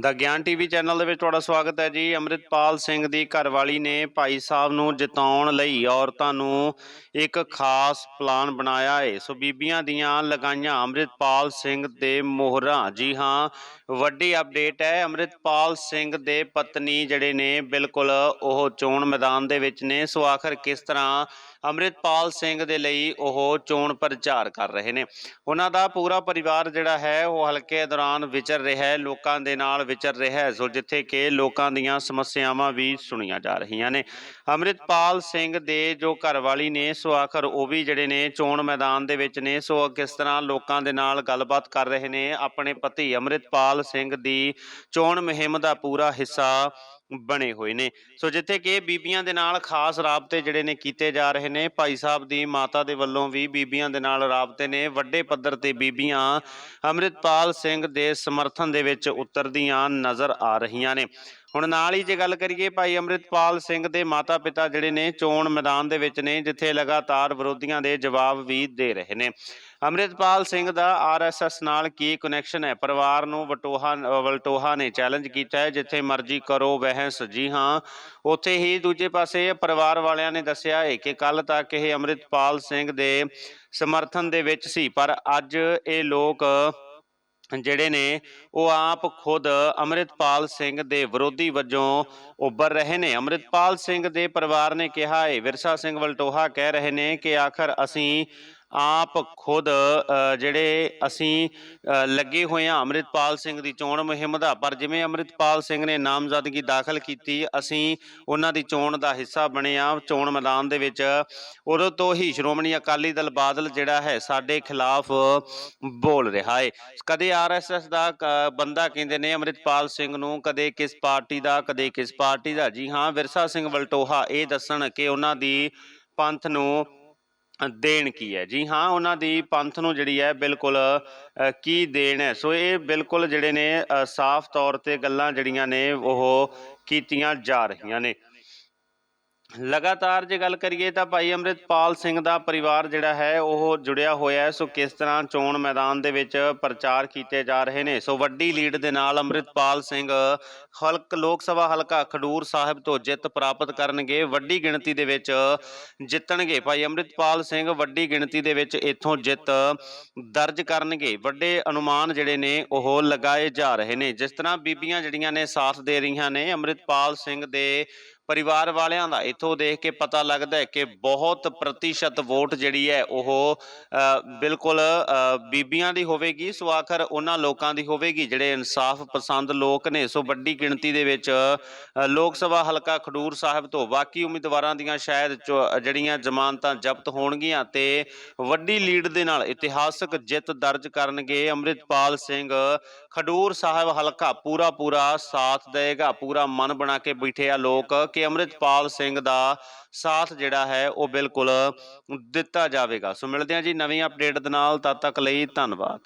ਦਾ ਗਿਆਨ TV channel ਦੇ ਵਿੱਚ ਤੁਹਾਡਾ ਸਵਾਗਤ ਹੈ ਜੀ। ਅੰਮ੍ਰਿਤਪਾਲ ਸਿੰਘ ਦੀ ਘਰਵਾਲੀ ਨੇ ਭਾਈ ਸਾਹਿਬ ਨੂੰ ਜਿਤਾਉਣ ਲਈ ਔਰਤਾਂ ਨੂੰ ਇੱਕ ਖਾਸ ਪਲਾਨ ਬਣਾਇਆ ਹੈ ਸੋ ਬੀਬੀਆਂ ਦੀਆਂ ਲਗਾਈਆਂ ਅੰਮ੍ਰਿਤਪਾਲ ਸਿੰਘ ਦੇ ਮੋਹਰਾਂ। ਜੀ ਹਾਂ, ਵੱਡੀ ਅਪਡੇਟ ਹੈ। ਅੰਮ੍ਰਿਤਪਾਲ ਸਿੰਘ ਦੇ ਪਤਨੀ ਜਿਹੜੇ ਨੇ, ਬਿਲਕੁਲ ਉਹ ਚੋਣ ਮੈਦਾਨ ਦੇ ਵਿੱਚ ਨੇ। ਸੋ ਆਖਰ ਕਿਸ ਤਰ੍ਹਾਂ ਅੰਮ੍ਰਿਤਪਾਲ ਸਿੰਘ ਦੇ ਲਈ ਉਹ ਚੋਣ ਪ੍ਰਚਾਰ ਕਰ ਰਹੇ ਨੇ? ਉਹਨਾਂ ਦਾ ਪੂਰਾ ਪਰਿਵਾਰ ਜਿਹੜਾ ਹੈ, ਉਹ ਹਲਕੇ ਦੌਰਾਨ ਵਿਚਰ ਰਿਹਾ ਹੈ। ਲੋਕਾਂ ਦੇ ਨਾਲ ਵਿਚਰ ਰਿਹਾ ਹੈ, ਸੋ ਜਿੱਥੇ ਕਿ ਲੋਕਾਂ ਦੀਆਂ ਸਮੱਸਿਆਵਾਂ ਵੀ ਸੁਣੀਆਂ ਜਾ ਰਹੀਆਂ ਨੇ। ਅੰਮ੍ਰਿਤਪਾਲ ਸਿੰਘ ਦੇ ਜੋ ਘਰਵਾਲੀ ਨੇ, ਸੋ ਆਖਰ ਉਹ ਵੀ ਜਿਹੜੇ ਨੇ ਚੋਣ ਮੈਦਾਨ ਦੇ ਵਿੱਚ ਨੇ, ਸੋ ਕਿਸ ਤਰ੍ਹਾਂ ਲੋਕਾਂ ਦੇ ਨਾਲ ਗੱਲਬਾਤ ਕਰ ਰਹੇ ਨੇ? ਆਪਣੇ ਪਤੀ ਅੰਮ੍ਰਿਤਪਾਲ ਸਿੰਘ ਦੀ ਚੋਣ ਮੁਹਿੰਮ ਦਾ ਪੂਰਾ ਹਿੱਸਾ ਬਣੇ ਹੋਏ ਨੇ। ਸੋ ਜਿੱਥੇ ਕਿ ਬੀਬੀਆਂ ਦੇ ਨਾਲ ਖਾਸ ਰਾਬਤੇ ਜਿਹੜੇ ਨੇ ਕੀਤੇ ਜਾ ਰਹੇ ਨੇ, ਭਾਈ ਸਾਹਿਬ ਦੀ ਮਾਤਾ ਦੇ ਵੱਲੋਂ ਵੀ ਬੀਬੀਆਂ ਦੇ ਨਾਲ ਰਾਬਤੇ ਨੇ। ਵੱਡੇ ਪੱਧਰ ਤੇ ਬੀਬੀਆਂ ਅੰਮ੍ਰਿਤਪਾਲ ਸਿੰਘ ਦੇ ਸਮਰਥਨ ਦੇ ਵਿੱਚ ਉਤਰਦੀਆਂ ਨਜ਼ਰ ਆ ਰਹੀਆਂ ਨੇ। ਹੁਣ ਨਾਲ ਹੀ ਜੇ ਗੱਲ ਕਰੀਏ ਭਾਈ ਅੰਮ੍ਰਿਤਪਾਲ ਸਿੰਘ ਦੇ ਮਾਤਾ-ਪਿਤਾ ਜਿਹੜੇ ਨੇ, ਚੋਣ ਮੈਦਾਨ ਦੇ ਵਿੱਚ ਨੇ, ਜਿੱਥੇ ਲਗਾਤਾਰ ਵਿਰੋਧੀਆਂ ਦੇ ਜਵਾਬ ਵੀ ਦੇ ਰਹੇ ਨੇ। ਅੰਮ੍ਰਿਤਪਾਲ ਸਿੰਘ ਦਾ ਆਰਐਸਐਸ ਨਾਲ ਕੀ ਕਨੈਕਸ਼ਨ ਹੈ? ਪਰਿਵਾਰ ਨੂੰ ਵਟੋਹਾ, ਵਲਟੋਹਾ ਨੇ ਚੈਲੰਜ ਕੀਤਾ ਹੈ, ਜਿੱਥੇ ਮਰਜ਼ੀ ਕਰੋ ਵਹਿਸ ਜੀ ਹਾਂ, ਉੱਥੇ ਹੀ ਦੂਜੇ ਪਾਸੇ ਪਰਿਵਾਰ ਵਾਲਿਆਂ ਨੇ ਦੱਸਿਆ ਹੈ ਕਿ ਕੱਲ ਤੱਕ ਇਹ ਅੰਮ੍ਰਿਤਪਾਲ ਸਿੰਘ ਦੇ ਸਮਰਥਨ ਦੇ ਵਿੱਚ ਸੀ, ਪਰ ਅੱਜ ਇਹ ਲੋਕ ਜਿਹੜੇ ਨੇ, ਉਹ ਆਪ ਖੁਦ ਅੰਮ੍ਰਿਤਪਾਲ ਸਿੰਘ ਦੇ ਵਿਰੋਧੀ ਵਜੋਂ ਉੱਭਰ ਰਹੇ ਨੇ। ਅੰਮ੍ਰਿਤਪਾਲ ਸਿੰਘ ਦੇ ਪਰਿਵਾਰ ਨੇ ਕਿਹਾ ਹੈ ਵਿਰਸਾ ਸਿੰਘ ਵਲਟੋਹਾ ਕਹਿ ਰਹੇ ਨੇ ਕਿ ਆਖਰ ਅਸੀਂ ਆਪ ਖੁਦ ਜਿਹੜੇ ਅਸੀਂ ਲੱਗੇ ਹੋਏ ਹਾਂ ਅੰਮ੍ਰਿਤਪਾਲ ਸਿੰਘ ਦੀ ਚੋਣ ਮੁਹਿੰਮ ਦਾ, ਪਰ ਜਿਵੇਂ ਅੰਮ੍ਰਿਤਪਾਲ ਸਿੰਘ ਨੇ ਨਾਮਜ਼ਦਗੀ ਦਾਖਲ ਕੀਤੀ, ਅਸੀਂ ਉਹਨਾਂ ਦੀ ਚੋਣ ਦਾ ਹਿੱਸਾ ਬਣੇ ਆ ਚੋਣ ਮੈਦਾਨ ਦੇ ਵਿੱਚ। ਉਦੋਂ ਤੋਂ ਹੀ ਸ਼੍ਰੋਮਣੀ ਅਕਾਲੀ ਦਲ ਬਾਦਲ ਜਿਹੜਾ ਹੈ, ਸਾਡੇ ਖਿਲਾਫ ਬੋਲ ਰਿਹਾ ਹੈ। ਕਦੇ ਆਰਐਸਐਸ ਦਾ, ਕ- ਬੰਦਾ ਕਹਿੰਦੇ ਨੇ ਅੰਮ੍ਰਿਤਪਾਲ ਸਿੰਘ ਨੂੰ ਕਦੇ ਕਿਸ ਪਾਰਟੀ ਦਾ, ਕਦੇ ਕਿਸ ਪਾਰਟੀ ਦਾ। ਜੀ ਹਾਂ, ਵਿਰਸਾ ਸਿੰਘ ਵਲਟੋਹਾ ਇਹ ਦੱਸਣ ਕਿ ਉਹਨਾਂ ਦੀ ਪੰਥ ਨੂੰ ਦੇਣ ਕੀ ਹੈ? ਜੀ ਹਾਂ, ਉਹਨਾਂ ਦੀ ਪੰਥ ਨੂੰ ਜਿਹੜੀ ਹੈ ਬਿਲਕੁਲ ਕੀ ਦੇਣ ਹੈ? ਸੋ ਇਹ ਬਿਲਕੁਲ ਜਿਹੜੇ ਨੇ ਸਾਫ਼ ਤੌਰ ਤੇ ਗੱਲਾਂ ਜਿਹੜੀਆਂ ਨੇ, ਉਹ ਕੀਤੀਆਂ ਜਾ ਰਹੀਆਂ ਨੇ। ਲਗਾਤਾਰ ਜੇ ਗੱਲ ਕਰੀਏ ਤਾਂ ਭਾਈ ਅੰਮ੍ਰਿਤਪਾਲ ਸਿੰਘ ਦਾ ਪਰਿਵਾਰ ਜਿਹੜਾ ਹੈ, ਉਹ ਜੁੜਿਆ ਹੋਇਆ ਹੈ। ਸੋ ਕਿਸ ਤਰ੍ਹਾਂ ਚੋਣ ਮੈਦਾਨ ਦੇ ਵਿੱਚ ਪ੍ਰਚਾਰ ਕੀਤੇ ਜਾ ਰਹੇ ਨੇ? ਸੋ ਵੱਡੀ ਲੀਡ ਦੇ ਨਾਲ ਅੰਮ੍ਰਿਤਪਾਲ ਸਿੰਘ ਹਲਕ, ਲੋਕ ਸਭਾ ਹਲਕਾ ਖਡੂਰ ਸਾਹਿਬ ਤੋਂ ਜਿੱਤ ਪ੍ਰਾਪਤ ਕਰਨਗੇ। ਵੱਡੀ ਗਿਣਤੀ ਦੇ ਵਿੱਚ ਜਿੱਤਣਗੇ। ਭਾਈ ਅੰਮ੍ਰਿਤਪਾਲ ਸਿੰਘ ਵੱਡੀ ਗਿਣਤੀ ਦੇ ਵਿੱਚ ਇੱਥੋਂ ਜਿੱਤ ਦਰਜ ਕਰਨਗੇ। ਵੱਡੇ ਅਨੁਮਾਨ ਜਿਹੜੇ ਨੇ, ਉਹ ਲਗਾਏ ਜਾ ਰਹੇ ਨੇ। ਜਿਸ ਤਰ੍ਹਾਂ ਬੀਬੀਆਂ ਜਿਹੜੀਆਂ ਨੇ, ਸਾਥ ਦੇ ਰਹੀਆਂ ਨੇ, ਅੰਮ੍ਰਿਤਪਾਲ ਸਿੰਘ ਦੇ ਪਰਿਵਾਰ ਵਾਲਿਆਂ ਦਾ ਇਥੋਂ ਦੇਖ ਕੇ ਪਤਾ ਲੱਗਦਾ ਹੈ ਕਿ ਬਹੁਤ ਪ੍ਰਤੀਸ਼ਤ ਵੋਟ ਜਿਹੜੀ ਹੈ ਉਹ ਬਿਲਕੁਲ ਬੀਬੀਆਂ ਦੀ ਹੋਵੇਗੀ ਸੋ ਆਖਰ ਉਹਨਾਂ ਲੋਕਾਂ ਦੀ ਹੋਵੇਗੀ, ਜਿਹੜੇ ਇਨਸਾਫ ਪਸੰਦ ਲੋਕ ਨੇ। ਸੋ ਵੱਡੀ ਗਿਣਤੀ ਦੇ ਵਿੱਚ ਲੋਕ ਸਭਾ ਹਲਕਾ ਖਡੂਰ ਸਾਹਿਬ ਤੋਂ ਬਾਕੀ ਉਮੀਦਵਾਰਾਂ ਦੀਆਂ ਸ਼ਾਇਦ ਚੋ- ਜਿਹੜੀਆਂ ਜ਼ਮਾਨਤਾਂ ਜ਼ਬਤ ਹੋਣਗੀਆਂ ਤੇ ਵੱਡੀ ਲੀਡ ਦੇ ਨਾਲ ਇਤਿਹਾਸਕ ਜਿੱਤ ਦਰਜ ਕਰਨਗੇ। ਅੰਮ੍ਰਿਤਪਾਲ ਸਿੰਘ ਖਡੂਰ ਸਾਹਿਬ ਹਲਕਾ ਪੂਰਾ ਪੂਰਾ ਸਾਥ ਦੇਗਾ ਪੂਰਾ ਮਨ ਬਣਾ ਕੇ ਬੈਠੇ ਆ ਲੋਕ। ਕਿ ਅੰਮ੍ਰਿਤਪਾਲ ਸਿੰਘ ਦਾ ਸਾਥ ਜਿਹੜਾ ਹੈ ਉਹ ਬਿਲਕੁਲ ਦਿੱਤਾ ਜਾਵੇਗਾ। ਸੋ ਮਿਲਦੇ ਹਾਂ ਜੀ ਨਵੀਂ ਅਪਡੇਟ ਦੇ ਨਾਲ, ਤਦ ਤੱਕ ਲਈ ਧੰਨਵਾਦ।